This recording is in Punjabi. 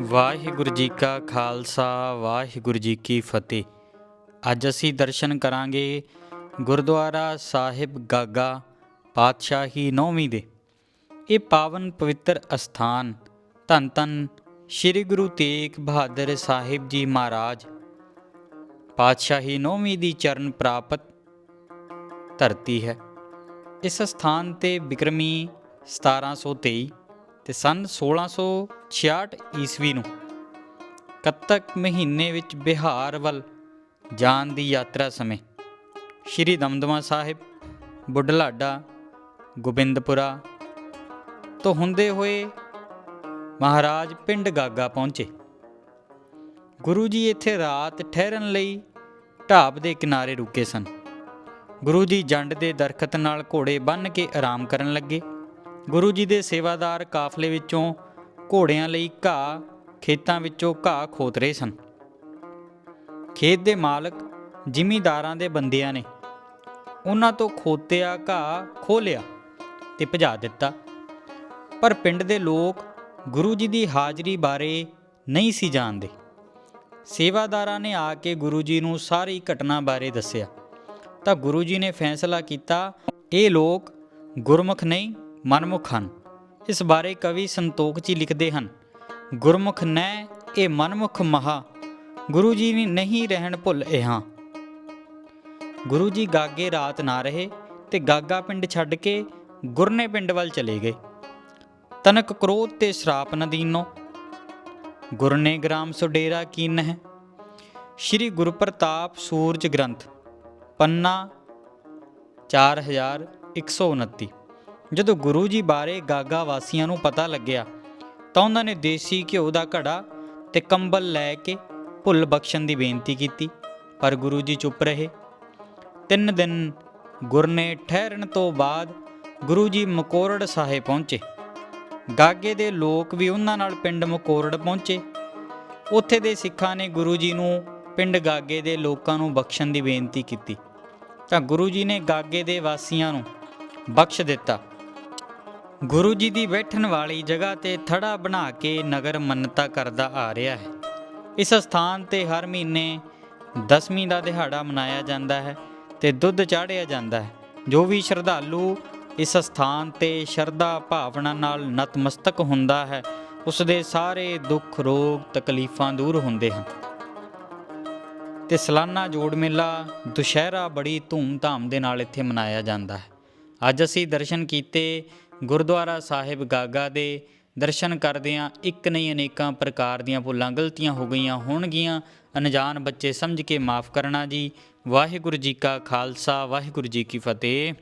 ਵਾਹਿਗੁਰੂ ਜੀ ਕਾ ਖਾਲਸਾ, ਵਾਹਿਗੁਰੂ ਜੀ ਕੀ ਫਤਿਹ। ਅੱਜ ਅਸੀਂ ਦਰਸ਼ਨ ਕਰਾਂਗੇ ਗੁਰਦੁਆਰਾ ਸਾਹਿਬ ਗਾਗਾ ਪਾਤਸ਼ਾਹੀ ਨੌਵੀਂ ਦੇ। ਇਹ ਪਾਵਨ ਪਵਿੱਤਰ ਅਸਥਾਨ, ਧੰਨ ਧੰਨ ਸ੍ਰੀ ਗੁਰੂ ਤੇਗ ਬਹਾਦਰ ਸਾਹਿਬ ਜੀ ਮਹਾਰਾਜ, ਪਾਤਸ਼ਾਹੀ ਨੌਵੀਂ ਦੀ ਚਰਨ ਪ੍ਰਾਪਤ ਧਰਤੀ ਹੈ। ਇਸ ਸਥਾਨ ਤੇ ਬਿਕਰਮੀ 1723 ਤੇ ਸੰਨ 1666 ਈਸਵੀ ਨੂੰ ਕੱਤਕ ਮਹੀਨੇ ਵਿੱਚ ਬਿਹਾਰ ਵੱਲ ਜਾਣ ਦੀ ਯਾਤਰਾ ਸਮੇਂ ਸ਼੍ਰੀ ਦਮਦਮਾ ਸਾਹਿਬ, ਬੁੱਢਲਾਡਾ, ਗੋਬਿੰਦਪੁਰਾ ਤੋਂ ਹੁੰਦੇ ਹੋਏ ਮਹਾਰਾਜ ਪਿੰਡ ਗਾਗਾ ਪਹੁੰਚੇ। ਗੁਰੂ ਜੀ ਇੱਥੇ ਰਾਤ ਠਹਿਰਨ ਲਈ ਢਾਬ ਦੇ ਕਿਨਾਰੇ ਰੁਕੇ ਸਨ। ਗੁਰੂ ਜੀ ਜੰਡ ਦੇ ਦਰਖਤ ਨਾਲ ਘੋੜੇ ਬੰਨ੍ਹ ਕੇ ਆਰਾਮ ਕਰਨ ਲੱਗੇ। ਗੁਰੂ ਜੀ ਦੇ ਸੇਵਾਦਾਰ ਕਾਫਲੇ ਵਿੱਚੋਂ ਘੋੜਿਆਂ ਲਈ ਘਾਹ, ਖੇਤਾਂ ਵਿੱਚੋਂ ਘਾਹ ਖੋਤ ਰਹੇ ਸਨ। ਖੇਤ ਦੇ ਮਾਲਕ ਜ਼ਿਮੀਂਦਾਰਾਂ ਦੇ ਬੰਦਿਆਂ ਨੇ ਉਹਨਾਂ ਤੋਂ ਖੋਤਿਆ ਘਾਹ ਖੋਹ ਲਿਆ ਤੇ ਭਜਾ ਦਿੱਤਾ। ਪਰ ਪਿੰਡ ਦੇ ਲੋਕ ਗੁਰੂ ਜੀ ਦੀ ਹਾਜ਼ਰੀ ਬਾਰੇ ਨਹੀਂ ਸੀ ਜਾਣਦੇ। ਸੇਵਾਦਾਰਾਂ ਨੇ ਆ ਕੇ ਗੁਰੂ ਜੀ ਨੂੰ ਸਾਰੀ ਘਟਨਾ ਬਾਰੇ ਦੱਸਿਆ। ਤਾਂ ਗੁਰੂ ਜੀ ਨੇ ਫੈਸਲਾ ਕੀਤਾ, ਇਹ ਲੋਕ ਗੁਰਮੁਖ ਨਹੀਂ ਮਨਮੁਖ ਹਨ। ਇਸ ਬਾਰੇ ਕਵੀ ਸੰਤੋਖ ਜੀ ਲਿਖਦੇ ਹਨ, ਗੁਰਮੁਖ ਨੈ ਇਹ ਮਨਮੁਖ ਮਹਾ, ਗੁਰੂ ਜੀ ਨੇ ਨਹੀਂ ਰਹਿਣ ਭੁੱਲ ਇਹਾਂ। ਗੁਰੂ ਜੀ ਗਾਗੇ ਰਾਤ ਨਾ ਰਹੇ ਤੇ ਗਾਗਾ ਪਿੰਡ ਛੱਡ ਕੇ ਗੁਰਨੇ ਪਿੰਡ ਵੱਲ ਚਲੇ ਗਏ। ਤਨਕ ਕ੍ਰੋਧ ਤੇ ਸ਼ਰਾਪ ਨਦੀਨੋ ਗੁਰਨੇ ਗ੍ਰਾਮ ਸੁਡੇਰਾ ਕੀਨ ਹੈ ਸ਼੍ਰੀ ਗੁਰੂ ਪ੍ਰਤਾਪ ਸੂਰਜ ਗ੍ਰੰਥ, ਪੰਨਾ 4129 ਜਦੋਂ ਗੁਰੂ ਜੀ ਬਾਰੇ ਗਾਗਾ ਵਾਸੀਆਂ ਨੂੰ ਪਤਾ ਲੱਗਿਆ, ਤਾਂ ਉਹਨਾਂ ਨੇ ਦੇਸੀ ਘਿਓ ਦਾ ਘੜਾ ਤੇ ਕੰਬਲ ਲੈ ਕੇ ਭੁੱਲ ਬਖਸ਼ਣ ਦੀ ਬੇਨਤੀ ਕੀਤੀ, ਪਰ ਗੁਰੂ ਜੀ ਚੁੱਪ ਰਹੇ। ਤਿੰਨ ਦਿਨ ਗੁਰਨੇ ਠਹਿਰਨ ਤੋਂ ਬਾਅਦ ਗੁਰੂ ਜੀ ਮਕੋਰੜ ਸਾਹਿਬ ਪਹੁੰਚੇ। ਗਾਗੇ ਦੇ ਲੋਕ ਵੀ ਉਹਨਾਂ ਨਾਲ ਪਿੰਡ ਮਕੋਰੜ ਪਹੁੰਚੇ। ਉੱਥੇ ਦੇ ਸਿੱਖਾਂ ਨੇ ਗੁਰੂ ਜੀ ਨੂੰ ਪਿੰਡ ਗਾਗੇ ਦੇ ਲੋਕਾਂ ਨੂੰ ਬਖਸ਼ਣ ਦੀ ਬੇਨਤੀ ਕੀਤੀ। ਤਾਂ ਗੁਰੂ ਜੀ ਨੇ ਗਾਗੇ ਦੇ ਵਾਸੀਆਂ ਨੂੰ ਬਖਸ਼ ਦਿੱਤਾ। ਗੁਰੂ ਜੀ ਦੀ ਬੈਠਣ ਵਾਲੀ ਜਗ੍ਹਾ ਤੇ ਥੜਾ ਬਣਾ ਕੇ ਨਗਰ ਮੰਨਤਾ ਕਰਦਾ ਆ ਰਿਹਾ ਹੈ। ਇਸ ਸਥਾਨ ਤੇ ਹਰ ਮਹੀਨੇ ਦਸਵੀਂ ਦਾ ਦਿਹਾੜਾ ਮਨਾਇਆ ਜਾਂਦਾ ਹੈ ਤੇ ਦੁੱਧ ਚਾੜਿਆ ਜਾਂਦਾ ਹੈ। ਜੋ ਵੀ ਸ਼ਰਧਾਲੂ ਇਸ ਸਥਾਨ ਤੇ ਸ਼ਰਧਾ ਭਾਵਨਾ ਨਾਲ ਨਤਮਸਤਕ ਹੁੰਦਾ ਹੈ ਉਸ ਦੇ ਸਾਰੇ ਦੁੱਖ, ਰੋਗ, ਤਕਲੀਫਾਂ ਦੂਰ ਹੁੰਦੇ ਹਨ। ਤੇ ਸਾਲਾਨਾ ਜੋੜ ਮੇਲਾ ਦੁਸ਼ਹਿਰਾ ਬੜੀ ਧੂਮ-ਧਾਮ ਦੇ ਨਾਲ ਇੱਥੇ ਮਨਾਇਆ ਜਾਂਦਾ ਹੈ। ਅੱਜ ਅਸੀਂ ਦਰਸ਼ਨ ਕੀਤੇ ਗੁਰਦੁਆਰਾ ਸਾਹਿਬ ਗਾਗਾ ਦੇ ਦਰਸ਼ਨ ਕਰਦਿਆਂ ਇੱਕ ਨਹੀਂ ਅਨੇਕਾਂ ਪ੍ਰਕਾਰ ਦੀਆਂ ਭੁੱਲਾਂ ਗਲਤੀਆਂ ਹੋ ਗਈਆਂ ਹੋਣਗੀਆਂ। ਅਣਜਾਣ ਬੱਚੇ ਸਮਝ ਕੇ ਮਾਫ ਕਰਨਾ ਜੀ। ਵਾਹਿਗੁਰੂ ਜੀ ਕਾ ਖਾਲਸਾ, ਵਾਹਿਗੁਰੂ ਜੀ ਕੀ ਫਤਿਹ।